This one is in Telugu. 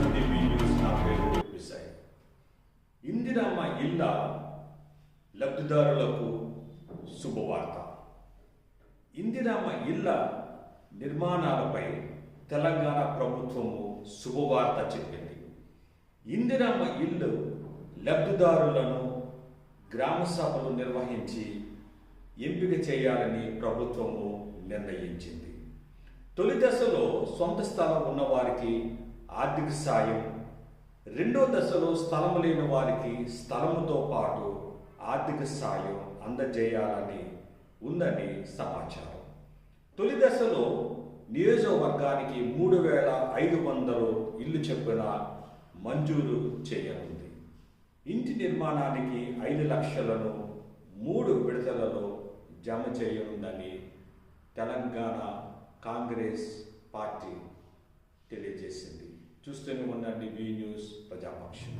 చేసిన దివ్య నా పేరు ఇందిరామ్మ ఇళ్ళ లబ్ధిదారులకు శుభవార్త ఇందిరామ్మ ఇళ్ళ నిర్మాణాలపై తెలంగాణ ప్రభుత్వము శుభవార్త చెప్పింది ఇందిరామ్మ ఇల్లు లబ్ధిదారులను గ్రామ సభలు నిర్వహించి ఎంపిక చేయాలని ప్రభుత్వము నిర్ణయించింది తొలి దశలో సొంత స్థలం ఉన్నవారికి ఆర్థిక సాయం. రెండో దశలో స్థలం లేని వారికి స్థలముతో పాటు ఆర్థిక సాయం అందజేయాలని ఉందని సమాచారం. తొలి దశలో నియోజకవర్గానికి మూడు వేల ఐదు వందలు ఇల్లు చెప్పున మంజూరు చేయనుంది. ఇంటి నిర్మాణానికి ఐదు లక్షలను మూడు విడతలలో జమ చేయనుందని తెలంగాణ కాంగ్రెస్ పార్టీ తెలియజేసింది. చూస్తూనే ఉండండి బీ న్యూస్ ప్రజాపక్షం